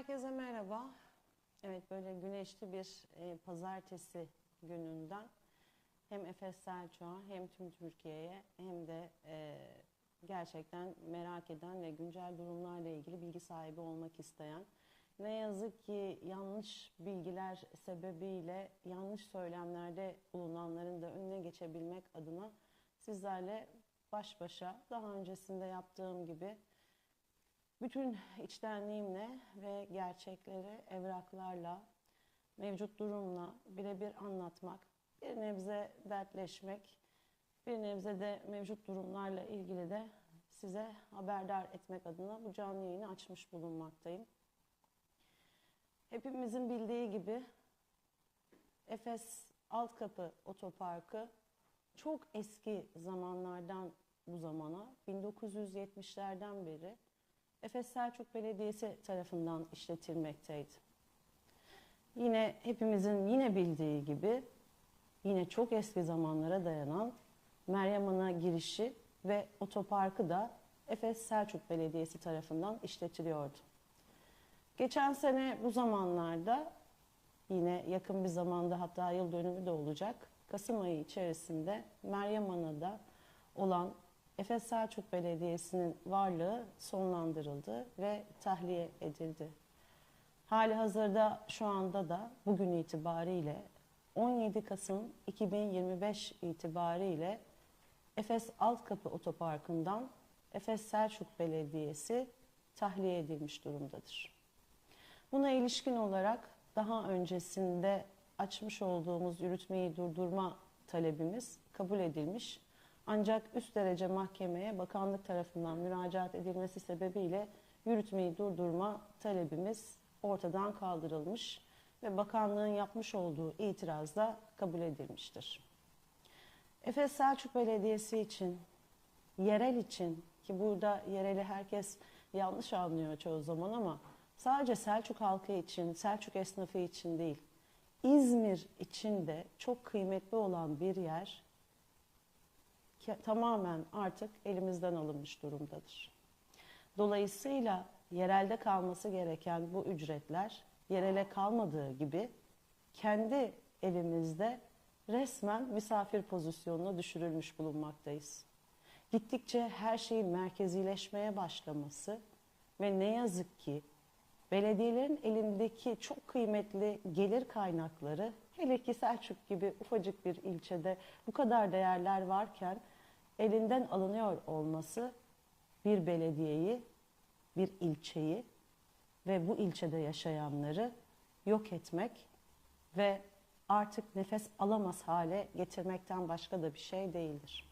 Herkese merhaba. Evet böyle güneşli bir e, pazartesi gününden hem Efes Selçuk'a hem tüm Türkiye'ye hem de e, gerçekten merak eden ve güncel durumlarla ilgili bilgi sahibi olmak isteyen ne yazık ki yanlış bilgiler sebebiyle yanlış söylemlerde bulunanların da önüne geçebilmek adına sizlerle baş başa daha öncesinde yaptığım gibi bütün içtenliğimle ve gerçekleri evraklarla, mevcut durumla birebir anlatmak, bir nebze dertleşmek, bir nebze de mevcut durumlarla ilgili de size haberdar etmek adına bu canlı yayını açmış bulunmaktayım. Hepimizin bildiği gibi Efes Altkapı Otoparkı çok eski zamanlardan bu zamana 1970'lerden beri Efes Selçuk Belediyesi tarafından işletilmekteydi. Yine hepimizin yine bildiği gibi yine çok eski zamanlara dayanan Meryem Ana girişi ve otoparkı da Efes Selçuk Belediyesi tarafından işletiliyordu. Geçen sene bu zamanlarda yine yakın bir zamanda hatta yıl dönümü de olacak. Kasım ayı içerisinde Meryem Ana'da olan Efes Selçuk Belediyesi'nin varlığı sonlandırıldı ve tahliye edildi. Hali hazırda şu anda da bugün itibariyle 17 Kasım 2025 itibariyle Efes Altkapı Otoparkı'ndan Efes Selçuk Belediyesi tahliye edilmiş durumdadır. Buna ilişkin olarak daha öncesinde açmış olduğumuz yürütmeyi durdurma talebimiz kabul edilmiş ancak üst derece mahkemeye bakanlık tarafından müracaat edilmesi sebebiyle yürütmeyi durdurma talebimiz ortadan kaldırılmış ve bakanlığın yapmış olduğu itiraz da kabul edilmiştir. Efes Selçuk Belediyesi için, yerel için ki burada yereli herkes yanlış anlıyor çoğu zaman ama sadece Selçuk halkı için, Selçuk esnafı için değil, İzmir için de çok kıymetli olan bir yer tamamen artık elimizden alınmış durumdadır. Dolayısıyla yerelde kalması gereken bu ücretler yerele kalmadığı gibi kendi evimizde resmen misafir pozisyonuna düşürülmüş bulunmaktayız. Gittikçe her şeyin merkezileşmeye başlaması ve ne yazık ki belediyelerin elindeki çok kıymetli gelir kaynakları hele ki Selçuk gibi ufacık bir ilçede bu kadar değerler varken elinden alınıyor olması bir belediyeyi, bir ilçeyi ve bu ilçede yaşayanları yok etmek ve artık nefes alamaz hale getirmekten başka da bir şey değildir.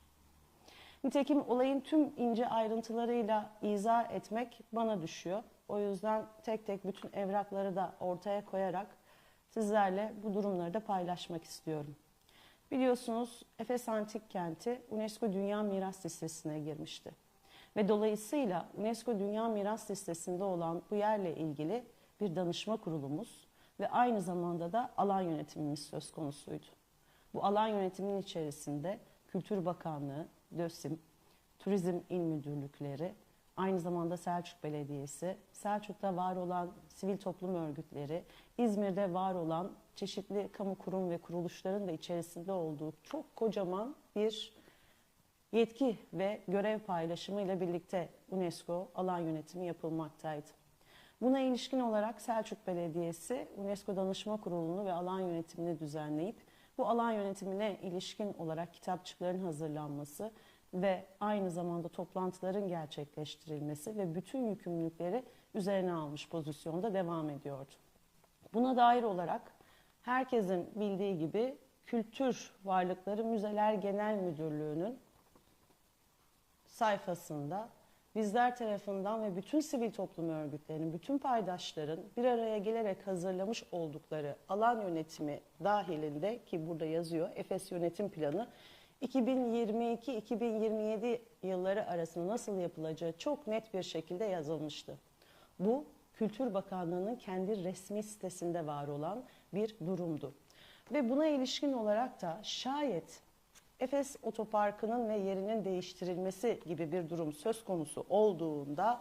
Nitekim olayın tüm ince ayrıntılarıyla izah etmek bana düşüyor. O yüzden tek tek bütün evrakları da ortaya koyarak sizlerle bu durumları da paylaşmak istiyorum. Biliyorsunuz Efes Antik Kenti UNESCO Dünya Miras Listesi'ne girmişti. Ve dolayısıyla UNESCO Dünya Miras Listesi'nde olan bu yerle ilgili bir danışma kurulumuz ve aynı zamanda da alan yönetimimiz söz konusuydu. Bu alan yönetiminin içerisinde Kültür Bakanlığı, DÖSİM, Turizm İl Müdürlükleri, aynı zamanda Selçuk Belediyesi, Selçuk'ta var olan sivil toplum örgütleri, İzmir'de var olan çeşitli kamu kurum ve kuruluşların da içerisinde olduğu çok kocaman bir yetki ve görev paylaşımı ile birlikte UNESCO alan yönetimi yapılmaktaydı. Buna ilişkin olarak Selçuk Belediyesi UNESCO Danışma Kurulu'nu ve alan yönetimini düzenleyip bu alan yönetimine ilişkin olarak kitapçıkların hazırlanması ve aynı zamanda toplantıların gerçekleştirilmesi ve bütün yükümlülükleri üzerine almış pozisyonda devam ediyordu. Buna dair olarak herkesin bildiği gibi Kültür Varlıkları Müzeler Genel Müdürlüğü'nün sayfasında bizler tarafından ve bütün sivil toplum örgütlerinin, bütün paydaşların bir araya gelerek hazırlamış oldukları alan yönetimi dahilinde ki burada yazıyor Efes Yönetim Planı 2022-2027 yılları arasında nasıl yapılacağı çok net bir şekilde yazılmıştı. Bu Kültür Bakanlığı'nın kendi resmi sitesinde var olan bir durumdu. Ve buna ilişkin olarak da şayet Efes Otoparkı'nın ve yerinin değiştirilmesi gibi bir durum söz konusu olduğunda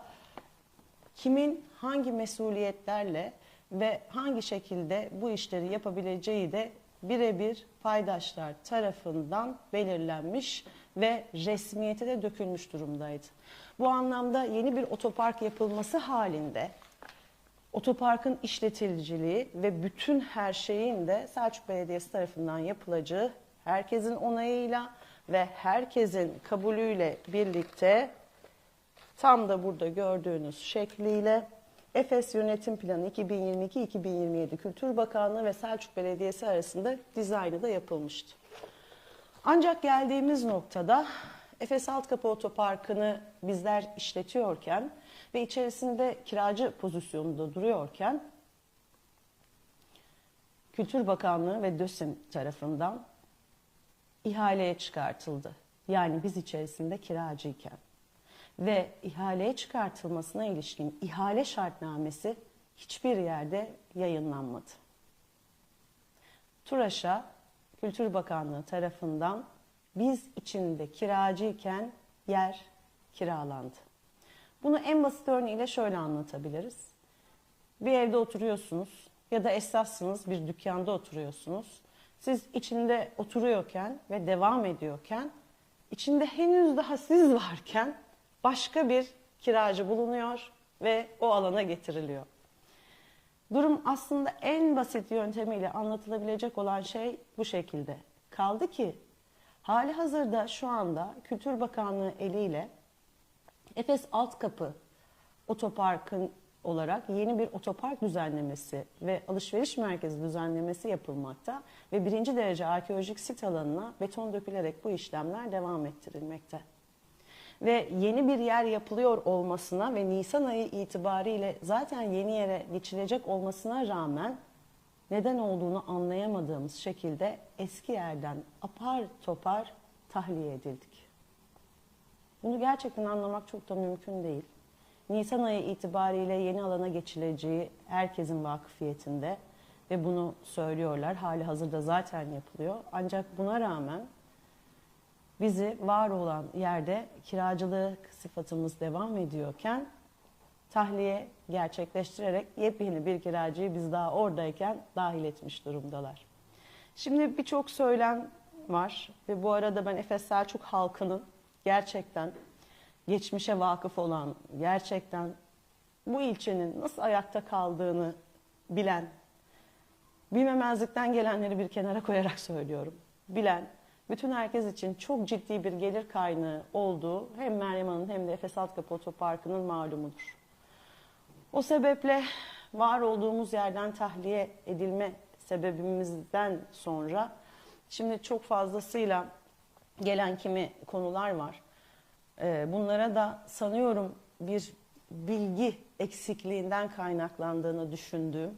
kimin hangi mesuliyetlerle ve hangi şekilde bu işleri yapabileceği de birebir paydaşlar tarafından belirlenmiş ve resmiyete de dökülmüş durumdaydı. Bu anlamda yeni bir otopark yapılması halinde otoparkın işleticiliği ve bütün her şeyin de Selçuk Belediyesi tarafından yapılacağı herkesin onayıyla ve herkesin kabulüyle birlikte tam da burada gördüğünüz şekliyle Efes Yönetim Planı 2022-2027 Kültür Bakanlığı ve Selçuk Belediyesi arasında dizaynı da yapılmıştı. Ancak geldiğimiz noktada Efes Altkapı Otoparkı'nı bizler işletiyorken ve içerisinde kiracı pozisyonunda duruyorken Kültür Bakanlığı ve DÖSİM tarafından ihaleye çıkartıldı. Yani biz içerisinde kiracıyken ve ihaleye çıkartılmasına ilişkin ihale şartnamesi hiçbir yerde yayınlanmadı. TURAŞ'a Kültür Bakanlığı tarafından biz içinde kiracıyken yer kiralandı. Bunu en basit örneğiyle şöyle anlatabiliriz. Bir evde oturuyorsunuz ya da esasınız bir dükkanda oturuyorsunuz. Siz içinde oturuyorken ve devam ediyorken içinde henüz daha siz varken başka bir kiracı bulunuyor ve o alana getiriliyor. Durum aslında en basit yöntemiyle anlatılabilecek olan şey bu şekilde. Kaldı ki hali hazırda şu anda Kültür Bakanlığı eliyle Efes Altkapı Otopark'ın olarak yeni bir otopark düzenlemesi ve alışveriş merkezi düzenlemesi yapılmakta ve birinci derece arkeolojik sit alanına beton dökülerek bu işlemler devam ettirilmekte. Ve yeni bir yer yapılıyor olmasına ve Nisan ayı itibariyle zaten yeni yere geçilecek olmasına rağmen neden olduğunu anlayamadığımız şekilde eski yerden apar topar tahliye edildik. Bunu gerçekten anlamak çok da mümkün değil. Nisan ayı itibariyle yeni alana geçileceği herkesin vakıfiyetinde ve bunu söylüyorlar. Hali hazırda zaten yapılıyor. Ancak buna rağmen bizi var olan yerde kiracılık sıfatımız devam ediyorken tahliye gerçekleştirerek yepyeni bir kiracıyı biz daha oradayken dahil etmiş durumdalar. Şimdi birçok söylem var ve bu arada ben Efes Selçuk halkının gerçekten geçmişe vakıf olan, gerçekten bu ilçenin nasıl ayakta kaldığını bilen, bilmemezlikten gelenleri bir kenara koyarak söylüyorum. Bilen, bütün herkes için çok ciddi bir gelir kaynağı olduğu hem Meryem Hanım hem de Efes Altkapı Otoparkı'nın malumudur. O sebeple var olduğumuz yerden tahliye edilme sebebimizden sonra şimdi çok fazlasıyla gelen kimi konular var. Ee, bunlara da sanıyorum bir bilgi eksikliğinden kaynaklandığını düşündüğüm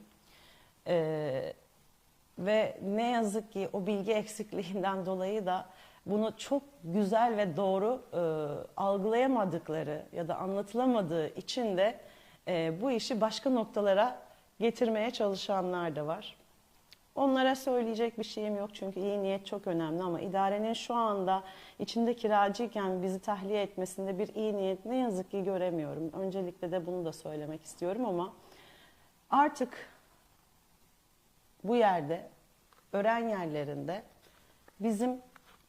ee, ve ne yazık ki o bilgi eksikliğinden dolayı da bunu çok güzel ve doğru e, algılayamadıkları ya da anlatılamadığı için de e, bu işi başka noktalara getirmeye çalışanlar da var. Onlara söyleyecek bir şeyim yok çünkü iyi niyet çok önemli ama idarenin şu anda içinde kiracıyken bizi tahliye etmesinde bir iyi niyet ne yazık ki göremiyorum. Öncelikle de bunu da söylemek istiyorum ama artık bu yerde öğren yerlerinde bizim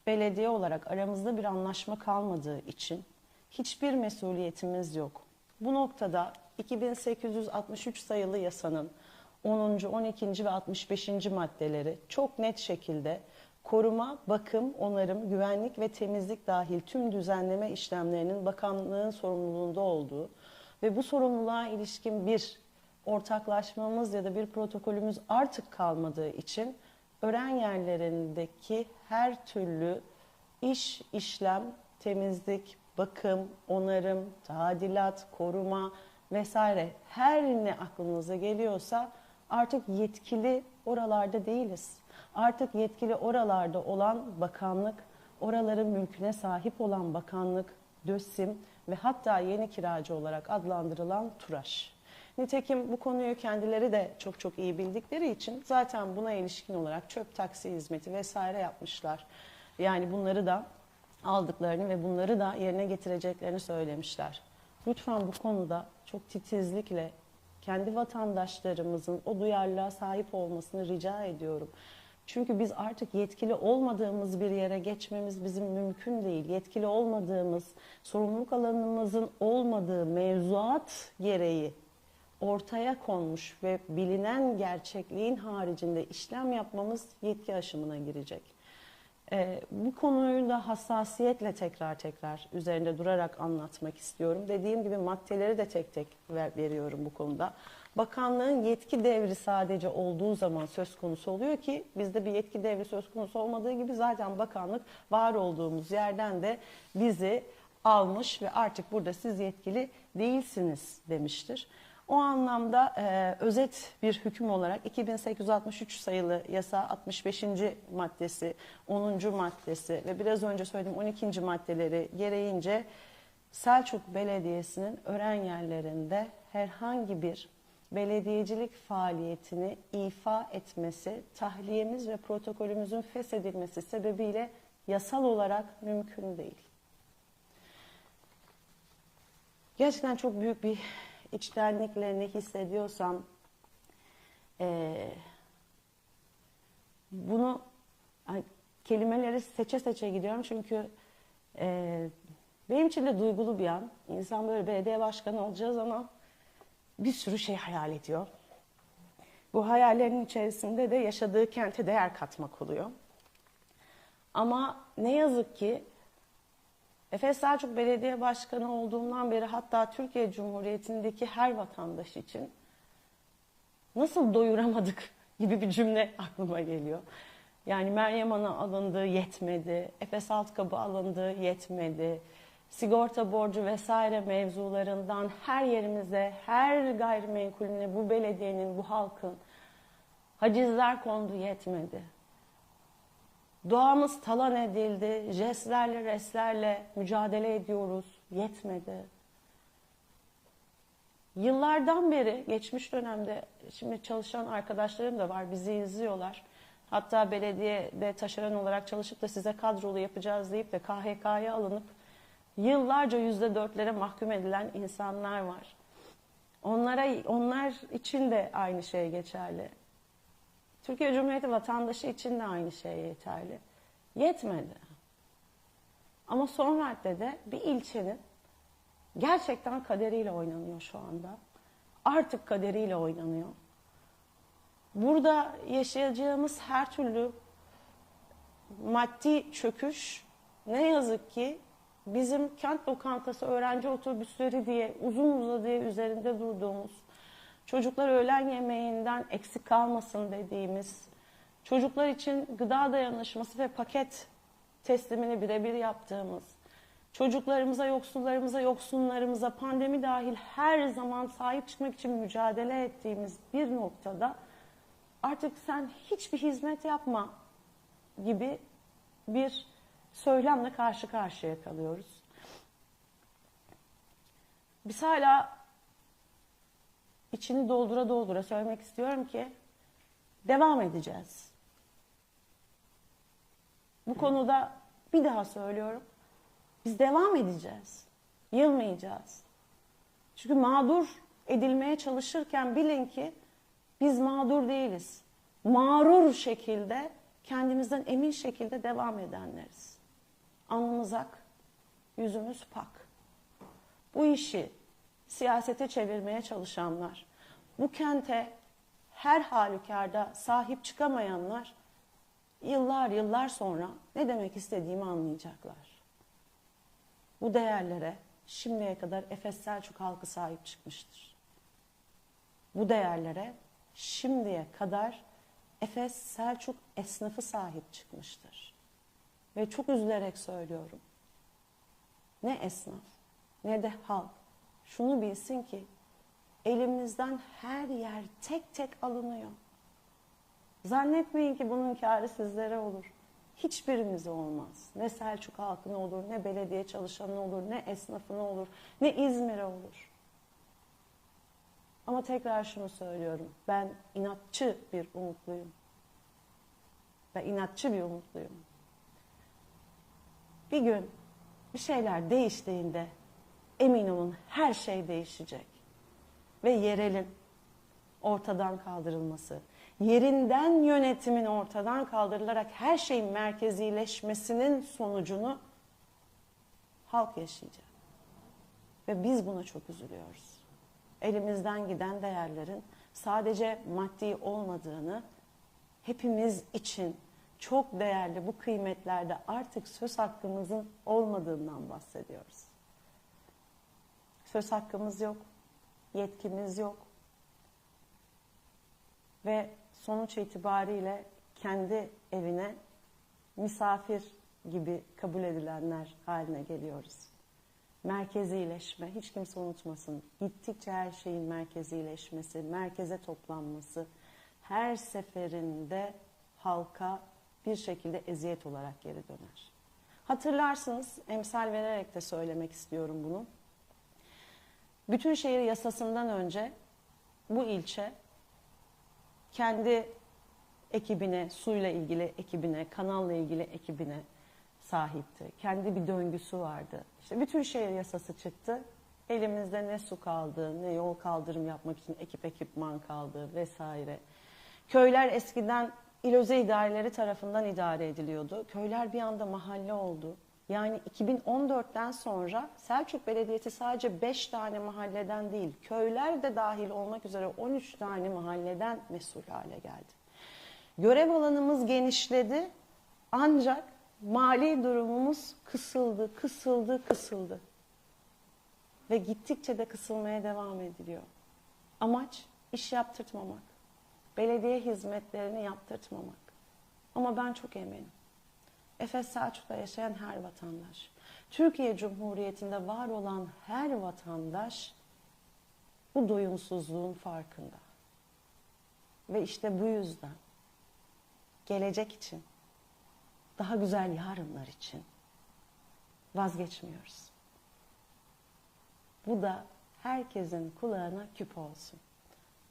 belediye olarak aramızda bir anlaşma kalmadığı için hiçbir mesuliyetimiz yok. Bu noktada 2863 sayılı yasanın 10. 12. ve 65. maddeleri çok net şekilde koruma, bakım, onarım, güvenlik ve temizlik dahil tüm düzenleme işlemlerinin bakanlığın sorumluluğunda olduğu ve bu sorumluluğa ilişkin bir ortaklaşmamız ya da bir protokolümüz artık kalmadığı için öğren yerlerindeki her türlü iş, işlem, temizlik, bakım, onarım, tadilat, koruma vesaire her ne aklınıza geliyorsa artık yetkili oralarda değiliz. Artık yetkili oralarda olan bakanlık, oraların mülküne sahip olan bakanlık, DÖSİM ve hatta yeni kiracı olarak adlandırılan TURAŞ. Nitekim bu konuyu kendileri de çok çok iyi bildikleri için zaten buna ilişkin olarak çöp taksi hizmeti vesaire yapmışlar. Yani bunları da aldıklarını ve bunları da yerine getireceklerini söylemişler. Lütfen bu konuda çok titizlikle kendi vatandaşlarımızın o duyarlılığa sahip olmasını rica ediyorum. Çünkü biz artık yetkili olmadığımız bir yere geçmemiz bizim mümkün değil. Yetkili olmadığımız, sorumluluk alanımızın olmadığı mevzuat gereği ortaya konmuş ve bilinen gerçekliğin haricinde işlem yapmamız yetki aşımına girecek. Ee, bu konuyu da hassasiyetle tekrar tekrar üzerinde durarak anlatmak istiyorum. Dediğim gibi maddeleri de tek tek ver, veriyorum bu konuda. Bakanlığın yetki devri sadece olduğu zaman söz konusu oluyor ki bizde bir yetki devri söz konusu olmadığı gibi zaten bakanlık var olduğumuz yerden de bizi almış ve artık burada siz yetkili değilsiniz demiştir. O anlamda e, özet bir hüküm olarak 2863 sayılı yasa 65. maddesi, 10. maddesi ve biraz önce söylediğim 12. maddeleri gereğince Selçuk Belediyesi'nin öğren yerlerinde herhangi bir belediyecilik faaliyetini ifa etmesi, tahliyemiz ve protokolümüzün feshedilmesi sebebiyle yasal olarak mümkün değil. Gerçekten çok büyük bir içtenlikle hissediyorsam e, bunu hani, kelimeleri seçe seçe gidiyorum çünkü e, benim için de duygulu bir an. İnsan böyle belediye başkanı olacağı zaman bir sürü şey hayal ediyor. Bu hayallerin içerisinde de yaşadığı kente değer katmak oluyor. Ama ne yazık ki Efes Selçuk Belediye Başkanı olduğumdan beri hatta Türkiye Cumhuriyeti'ndeki her vatandaş için nasıl doyuramadık gibi bir cümle aklıma geliyor. Yani Meryem Ana alındı yetmedi, Efes Altkabı alındı yetmedi, sigorta borcu vesaire mevzularından her yerimize, her gayrimenkulüne bu belediyenin, bu halkın hacizler kondu yetmedi. Doğamız talan edildi, jestlerle, reslerle mücadele ediyoruz, yetmedi. Yıllardan beri, geçmiş dönemde, şimdi çalışan arkadaşlarım da var, bizi izliyorlar. Hatta belediyede taşeron olarak çalışıp da size kadrolu yapacağız deyip de KHK'ya alınıp yıllarca yüzde dörtlere mahkum edilen insanlar var. Onlara, onlar için de aynı şey geçerli. Türkiye Cumhuriyeti vatandaşı için de aynı şey yeterli. Yetmedi. Ama son maddede bir ilçenin gerçekten kaderiyle oynanıyor şu anda. Artık kaderiyle oynanıyor. Burada yaşayacağımız her türlü maddi çöküş ne yazık ki bizim kent lokantası öğrenci otobüsleri diye uzun uzadıya üzerinde durduğumuz çocuklar öğlen yemeğinden eksik kalmasın dediğimiz, çocuklar için gıda dayanışması ve paket teslimini birebir yaptığımız, çocuklarımıza, yoksullarımıza, yoksunlarımıza pandemi dahil her zaman sahip çıkmak için mücadele ettiğimiz bir noktada artık sen hiçbir hizmet yapma gibi bir söylemle karşı karşıya kalıyoruz. Biz hala içini doldura doldura söylemek istiyorum ki devam edeceğiz. Bu konuda bir daha söylüyorum. Biz devam edeceğiz. Yılmayacağız. Çünkü mağdur edilmeye çalışırken bilin ki biz mağdur değiliz. Mağrur şekilde, kendimizden emin şekilde devam edenleriz. Alnımız ak, yüzümüz pak. Bu işi siyasete çevirmeye çalışanlar, bu kente her halükarda sahip çıkamayanlar yıllar yıllar sonra ne demek istediğimi anlayacaklar. Bu değerlere şimdiye kadar Efes Selçuk halkı sahip çıkmıştır. Bu değerlere şimdiye kadar Efes Selçuk esnafı sahip çıkmıştır. Ve çok üzülerek söylüyorum. Ne esnaf ne de halk şunu bilsin ki elimizden her yer tek tek alınıyor. Zannetmeyin ki bunun kârı sizlere olur. Hiçbirimize olmaz. Ne Selçuk halkına olur, ne belediye çalışanı olur, ne esnafına olur, ne İzmir'e olur. Ama tekrar şunu söylüyorum. Ben inatçı bir umutluyum. Ben inatçı bir umutluyum. Bir gün bir şeyler değiştiğinde emin olun her şey değişecek. Ve yerelin ortadan kaldırılması, yerinden yönetimin ortadan kaldırılarak her şeyin merkezileşmesinin sonucunu halk yaşayacak. Ve biz buna çok üzülüyoruz. Elimizden giden değerlerin sadece maddi olmadığını, hepimiz için çok değerli bu kıymetlerde artık söz hakkımızın olmadığından bahsediyoruz. Söz hakkımız yok, yetkimiz yok. Ve sonuç itibariyle kendi evine misafir gibi kabul edilenler haline geliyoruz. Merkezileşme, hiç kimse unutmasın. Gittikçe her şeyin merkezileşmesi, merkeze toplanması her seferinde halka bir şekilde eziyet olarak geri döner. Hatırlarsınız, emsal vererek de söylemek istiyorum bunu. Bütün şehir yasasından önce bu ilçe kendi ekibine, suyla ilgili ekibine, kanalla ilgili ekibine sahipti. Kendi bir döngüsü vardı. İşte bütün şehir yasası çıktı. Elimizde ne su kaldı, ne yol kaldırım yapmak için ekip ekipman kaldı vesaire. Köyler eskiden İloze idareleri tarafından idare ediliyordu. Köyler bir anda mahalle oldu. Yani 2014'ten sonra Selçuk Belediyesi sadece 5 tane mahalleden değil, köyler de dahil olmak üzere 13 tane mahalleden mesul hale geldi. Görev alanımız genişledi ancak mali durumumuz kısıldı, kısıldı, kısıldı. Ve gittikçe de kısılmaya devam ediliyor. Amaç iş yaptırtmamak, belediye hizmetlerini yaptırtmamak. Ama ben çok eminim. Efes Selçuk'ta yaşayan her vatandaş, Türkiye Cumhuriyeti'nde var olan her vatandaş bu doyumsuzluğun farkında. Ve işte bu yüzden gelecek için, daha güzel yarınlar için vazgeçmiyoruz. Bu da herkesin kulağına küp olsun.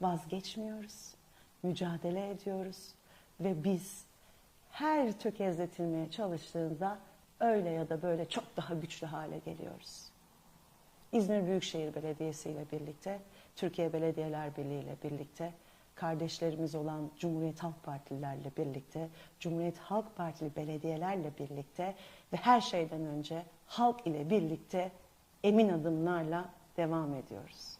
Vazgeçmiyoruz, mücadele ediyoruz ve biz her tökezletilmeye çalıştığında öyle ya da böyle çok daha güçlü hale geliyoruz. İzmir Büyükşehir Belediyesi ile birlikte, Türkiye Belediyeler Birliği ile birlikte, kardeşlerimiz olan Cumhuriyet Halk Partililerle birlikte, Cumhuriyet Halk Partili belediyelerle birlikte ve her şeyden önce halk ile birlikte emin adımlarla devam ediyoruz.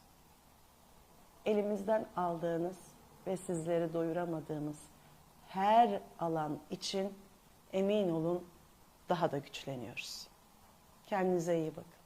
Elimizden aldığınız ve sizleri doyuramadığımız her alan için emin olun daha da güçleniyoruz. Kendinize iyi bakın.